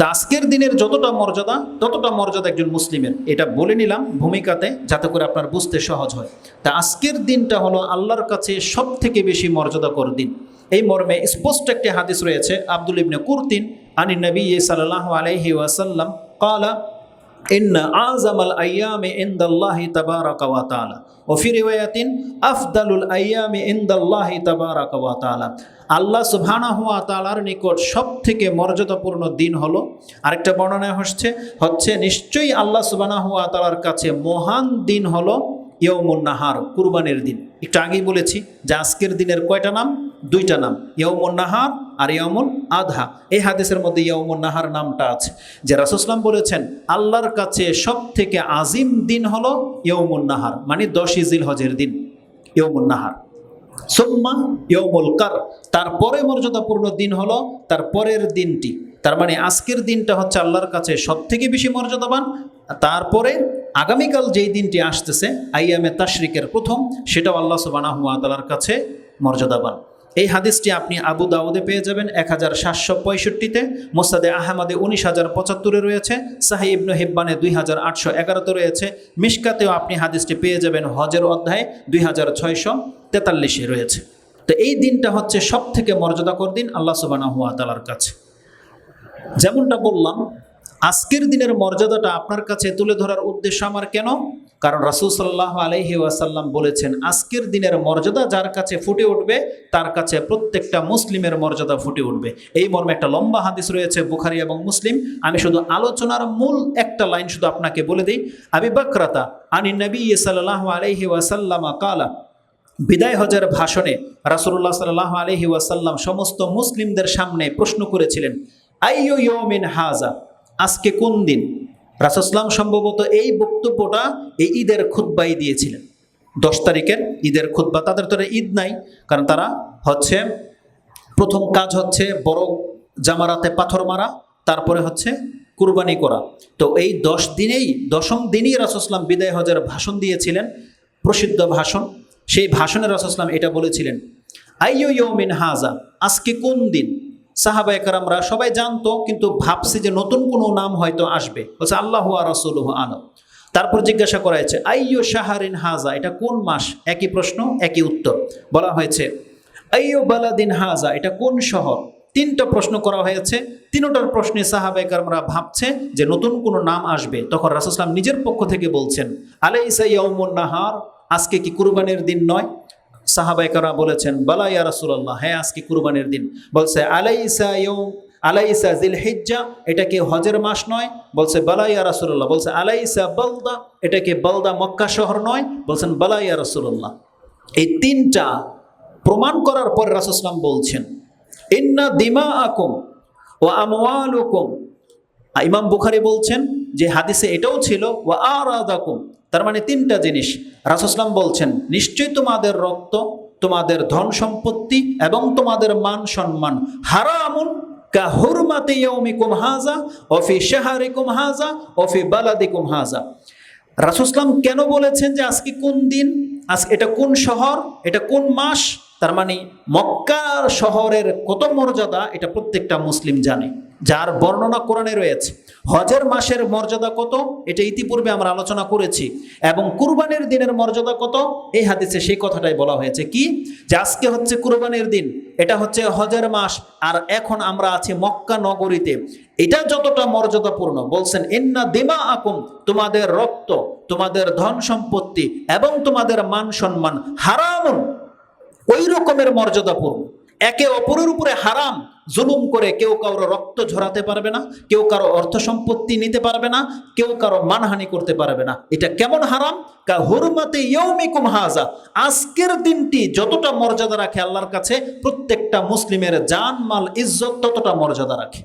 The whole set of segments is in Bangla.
তা আজকের দিনের যতটা মর্যাদা, ততটা মর্যাদা একজন মুসলিমের। এটা বলে নিলাম ভূমিকাতে, যাতে করে আপনার বুঝতে সহজ হয়। তা আজকের দিনটা হলো আল্লাহর কাছে সব থেকে বেশি মর্যাদাকর দিন। এই মর্মে স্পষ্ট একটি হাদিস রয়েছে, আব্দুল ইবনে কুরতিন আনি নবী সাল্লাহ আলহি ওয়াসাল্লাম কালা ইন্না আজামাল আয়ামে ইন্দাল্লাহি তাবারাকা ওয়া তাআলা ও ফি রিওয়ায়াতিন আফদালুল আয়ামে ইন্দাল্লাহি তাবারাকা ওয়া আল্লাহ সুবহানাহু ওয়া তাআলার নিকট সবথেকে মর্যাদাপূর্ণ দিন হলো, আরেকটা বর্ণনা হচ্ছে হচ্ছে নিশ্চয়ই আল্লাহ সুবহানাহু ওয়া তাআলার কাছে মহান দিন হলো ইয়ৌমুন নাহার, কুরবানের দিন। একটু আগেই বলেছি যে আজকের দিনের কয়টা নাম? দুইটা নাম ইয়ৌমুন নাহার আর ইয়মুল আধা এই হাদিসের মধ্যে ইয়ৌমুন নাহার নামটা আছে। যে রাসুসলাম বলেছেন, আল্লাহর কাছে সব থেকে আজিম দিন হলো ইয়ৌমুন নাহার মানে দশই জিল হজের দিন ইয়ৌমুন নাহার। সোম্মা ইয়মুল কার তারপরে মর্যাদাপূর্ণ দিন হলো তার পরের দিনটি। তার মানে আজকের দিনটা হচ্ছে আল্লাহর কাছে সব থেকে বেশি মর্যাদাবান। তারপরে আগামীকাল যেই দিনটি আসতেছে, আইয়ামে তাশরিকের প্রথম, সেটাও আল্লাহ সুবানাহু তালার কাছে মর্যাদাবান। এই হাদিসটি আপনি আবু দাউদে পেয়ে যাবেন এক হাজার সাতশো পঁয়ষট্টিতে, মোসাদে আহমদে উনিশ হাজার পঁচাত্তরে রয়েছে, সাহি ইবনু হিব্বানে দুই হাজার আটশো এগারোতে রয়েছে, মিশকাতেও আপনি হাদিসটি পেয়ে যাবেন হজের অধ্যায়ে দুই হাজার ছয়শো তেতাল্লিশে রয়েছে। তো এই দিনটা হচ্ছে সব থেকে মর্যাদাকর দিন আল্লাহ সুবানা হুয়া তালার কাছে। যেমনটা বললাম আজকের দিনের মর্যাদাটা আপনার কাছে তুলে ধরার উদ্দেশ্য আমার কেন? কারণ রাসুল সাল্লাহ আলহি ওয়াসাল্লাম বলেছেন, আজকের দিনের মর্যাদা যার কাছে ফুটে উঠবে, তার কাছে প্রত্যেকটা মুসলিমের মর্যাদা ফুটে উঠবে। এই মর্মে একটা লম্বা হাদিস রয়েছে, বুখারি এবং মুসলিম। আমি শুধু আলোচনার মূল একটা লাইন শুধু আপনাকে বলে দিই। আবি বাকরাতা আনি নবী সাল্লাহ আলহি ওয়াসাল্লামা কালা, বিদায় হজের ভাষণে রাসুল্লাহ সাল্লাহ আলহি ওয়াসাল্লাম সমস্ত মুসলিমদের সামনে প্রশ্ন করেছিলেন, আইয়ো ইয়মিন হাজা? আজকে কোন দিন? রাসুসলাম সম্ভবত এই বক্তব্যটা এই ঈদের খুদ্বাই দিয়েছিলেন। দশ তারিখের ঈদের খুদ্া তাদের তো ঈদ নাই, কারণ তারা হচ্ছে প্রথম কাজ হচ্ছে বড় জামারাতে পাথর মারা, তারপরে হচ্ছে কুরবানি করা। তো এই দশ দিনেই, দশম দিনই রাসুসলাম বিদায় হজের ভাষণ দিয়েছিলেন, প্রসিদ্ধ ভাষণ। সেই ভাষণে রাসুসলাম এটা বলেছিলেন, আইয়ো ইয়মিন হাজা আজকে কোন দিন? সাহাবা একরামরা সবাই জানতো, কিন্তু ভাবছে যে নতুন কোনো নাম হয়তো আসবে। বলছে, আল্লাহ রসুল আলম। তারপর জিজ্ঞাসা করা হয়েছে, আইয়ো শাহারিন হাজা এটা কোন মাস? একই প্রশ্ন, একই উত্তর। বলা হয়েছে, আইয়ো বালাদিন হাজা এটা কোন শহর? তিনটা প্রশ্ন করা হয়েছে। তিনটার প্রশ্নে সাহাবাইকাররা ভাবছে যে নতুন কোনো নাম আসবে। তখন রাসুসলাম নিজের পক্ষ থেকে বলছেন, আলাইসা ইয়মুন নাহার? আজকে কি কুরবানির দিন নয়? সাহাবাইকারা বলেছেন, বালা ইয়া হ্যাঁ আজকে কুরবানির দিন। বলছে, আলাইসা ইয়ম আলাইসা জিল হিজ্জা এটা কি হজের মাস নয়? বলছে, বালা ইয়া রাসুল্লাহ বলছে, আলাইসা বলদা এটা কি বলদা মক্কা শহর নয়? বলছেন, বালা ইয়া রাসুল্লাহ এই তিনটা প্রমাণ করার পর রাসুসলাম বলছেন, ইন্না দিমা আকুম ও আমওয়ালুকুম ইমাম বুখারি বলছেন যে হাদিসে এটাও ছিল ও আর আদাকুম তার মানে তিনটা জিনিস। রাসুসলাম বলছেন, নিশ্চয়ই তোমাদের রক্ত, তোমাদের ধন সম্পত্তি এবং তোমাদের মান সম্মান হারামুন কাহুরমাতে হাজা অফি শাহারিকুম হাজা অফি বালাদিকুম হাজা রাসুসলাম কেন বলেছেন যে আজকে কোন দিন, আজ এটা কোন শহর, এটা কোন মাস? তার মানে মক্কা শহরের কত মর্যাদা, এটা প্রত্যেকটা মুসলিম জানে। যার বর্ণনা কোরআনে রয়েছে, হজের মাসের মর্যাদা কত, এটা ইতিপূর্বে আমরা আলোচনা করেছি, এবং কুরবানির দিনের মর্যাদা কত, এই হাদিসে সেই কথাটাই বলা হয়েছে। কি? যে আজকে হচ্ছে কুরবানির দিন, এটা হচ্ছে হজের মাস, আর এখন আমরা আছি মক্কা নগরীতে। এটা যতটা মর্যাদাপূর্ণ, বলছেন, ইন্না দিমা আকুম তোমাদের রক্ত, তোমাদের ধন সম্পত্তি এবং তোমাদের মান সম্মান হারামুন। ওই রকমের মর্যাদাপূর্ণ একে অপরের উপরে হারাম, জুলুম করে কেউ কারও রক্ত ঝরাতে পারবে না, কেউ কারও অর্থ সম্পত্তি নিতে পারবে না, কেউ কারও মানহানি করতে পারবে না। এটা কেমন হারাম? কা হুরমাতে ইয়ৌমিকুম হাজা আজকের দিনটি যতটা মর্যাদা রাখে আল্লাহর কাছে, প্রত্যেকটা মুসলিমের জান মাল ইজ্জত ততটা মর্যাদা রাখে।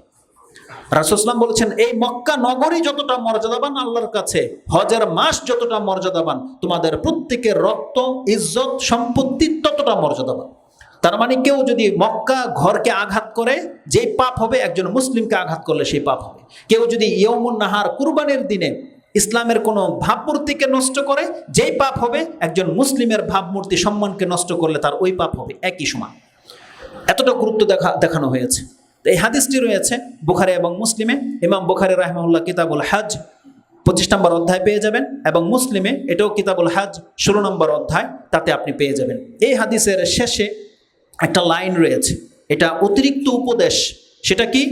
রাসুসলাম বলেছেন, এই মক্কা নগরী যতটা মর্যাদাবান আল্লাহর কাছে, হজের মাস যতটা মর্যাদাবান, তোমাদের প্রত্যেকের রক্ত, ইজ্জত, সম্পত্তি ততটা মর্যাদাবান। তার মানে কেউ যদি মক্কা ঘরকে আঘাত করে, যেই পাপ হবে, একজন মুসলিমকে আঘাত করলে সেই পাপ হবে। কেউ যদি ইয়মুন নাহার কুরবানির দিনে ইসলামের কোনো ভাবমূর্তিকে নষ্ট করে, যেই পাপ হবে, একজন মুসলিমের ভাবমূর্তি সম্মানকে নষ্ট করলে তার ওই পাপ হবে। একই সমান। এতটা গুরুত্ব দেখা, দেখানো হয়েছে। এই হাদিসটি রয়েছে বুখারে এবং মুসলিমে। ইমাম বুখারি রাহমাউল্লাহ কিতাবুল হাজ পঁচিশ নম্বর অধ্যায় পেয়ে যাবেন এবং মুসলিমে এটাও কিতাবুল হাজ ষোলো নম্বর অধ্যায় তাতে আপনি পেয়ে যাবেন। এই হাদিসের শেষে একটা লাইন রয়েছে, এটা অতিরিক্ত উপদেশ। সেটা কি?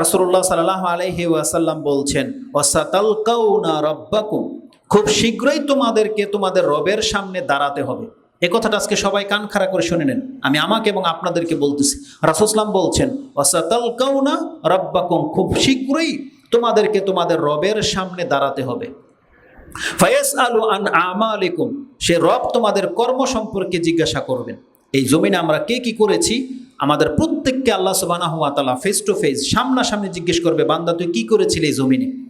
রাসূলুল্লাহ সাল্লাহ আলাইহি ওয়াসাল্লাম বলছেন ওয়াসাতাল কাউনা রব্বাকুম। খুব শীঘ্রই তোমাদেরকে তোমাদের রবের সামনে দাঁড়াতে হবে। এ কথাটা আজকে সবাই কান খাড়া করে শুনে নেন। আমি আমাকে এবং আপনাদেরকে বলতেছি। রাসুসলাম বলছেন ওয়াসাতাল কাউনা রব্বাকুম খুব শীঘ্রই তোমাদেরকে তোমাদের রবের সামনে দাঁড়াতে হবে। ফায়াস আলু আন আমালিকুম, সে রব তোমাদের কর্ম সম্পর্কে জিজ্ঞাসা করবেন। এই জমিনে আমরা কে কি করেছি? আমাদের প্রত্যেককে আল্লাহ সুবাহ তালা ফেস টু ফেস সামনাসামনি জিজ্ঞেস করবে, বান্দা, তুই কি করেছিলি এই জমিনে?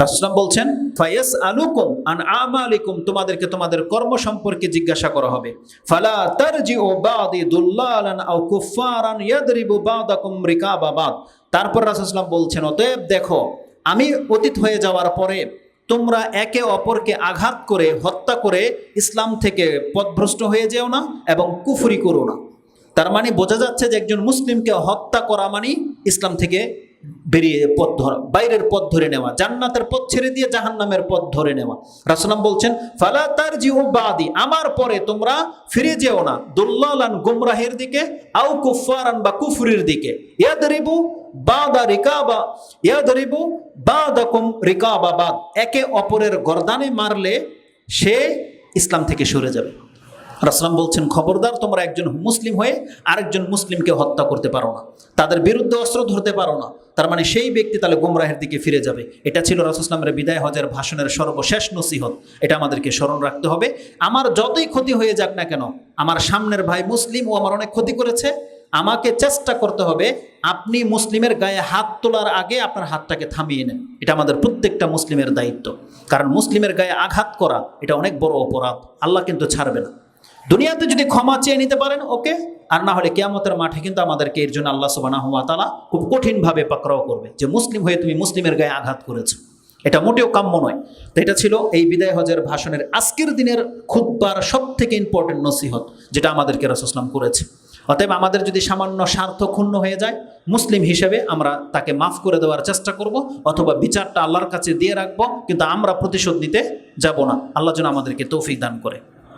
রাসুলাম বলছেন ফায়াস আলুকুম আন আমালিকুম তোমাদেরকে তোমাদের কর্ম সম্পর্কে জিজ্ঞাসা করা হবে। ফালা তারজি ও বাদি দুল্লালান আও কুফারান ইয়াদরিবু বাদাকুম রিকাবাবাদ তারপর রাসুলাম বলছেন, অতএব দেখো, আমি অতীত হয়ে যাওয়ার পরে তোমরা একে অপরকে আঘাত করে হত্যা করে ইসলাম থেকে পথভ্রষ্ট হয়ে যেও না এবং কুফরি করো না। তার মানে বোঝা যাচ্ছে যে একজন মুসলিমকে হত্যা করা মানে ইসলাম থেকে বেরিয়ে পথ ধরা, বাইরের পথ ধরে নেওয়া, জান্নাতের পথ ছেড়ে দিয়ে জাহান্নামের পথ ধরে নেওয়া। রাসুলাম বলছেন, ফালা তার বাদি আমার পরে তোমরা ফিরে যেও না, দুল্লালান গুমরাহের দিকে আউ কুফারান বা কুফরির দিকে। ইয়াদরিবু বাদা রিকাবা, ইয়াদরিবু বাদাকুম রিকাবা বাদ। একে অপরের গর্দানে মারলে সে ইসলাম থেকে সরে যাবে। রাসলাম বলছেন, খবরদার, তোমরা একজন মুসলিম হয়ে আরেকজন মুসলিমকে হত্যা করতে পারো না। তাদের বিরুদ্ধে অস্ত্র ধরতে পারো না। তার মানে সেই ব্যক্তি তাহলে গুমরাহের দিকে ফিরে যাবে। এটা ছিল রাসুসলামের বিদায় হজের ভাষণের সর্বশেষ নসিহত। এটা আমাদেরকে স্মরণ রাখতে হবে। আমার যতই ক্ষতি হয়ে যাক না কেন, আমার সামনের ভাই মুসলিম ও আমার অনেক ক্ষতি করেছে। আমাকে চেষ্টা করতে হবে আপনি মুসলিমের গায়ে হাত তোলার আগে আপনার হাতটাকে থামিয়ে নেন। এটা আমাদের প্রত্যেকটা মুসলিমের দায়িত্ব। কারণ মুসলিমের গায়ে আঘাত করা, এটা অনেক বড় অপরাধ। আল্লাহ কিন্তু ছাড়বে না। দুনিয়াতে যদি ক্ষমা চেয়ে নিতে পারেন, ওকে। আর না হলে কেয়ামতের মাঠে কিন্তু আমাদেরকে এর জন্য আল্লাহ সুবাহ তালা খুব কঠিনভাবে পাকড়াও করবে। যে মুসলিম হয়ে তুমি মুসলিমের গায়ে আঘাত করেছ। এটা মোটেও কাম্য নয়। তো এটা ছিল এই বিদায় হজের ভাষণের আজকের দিনের খুদ্বার সব থেকে ইম্পর্টেন্ট নসিহত, যেটা আমাদেরকে রসুসলাম করেছে অতএব আমাদের যদি সামান্য স্বার্থ ক্ষুণ্ণ হয়ে যায়, মুসলিম হিসেবে আমরা তাকে মাফ করে দেওয়ার চেষ্টা করব, অথবা বিচারটা আল্লাহর কাছে দিয়ে রাখব, কিন্তু আমরা প্রতিশোধ নিতে যাব না। আল্লাহ যেন আমাদেরকে তৌফিক দান করে।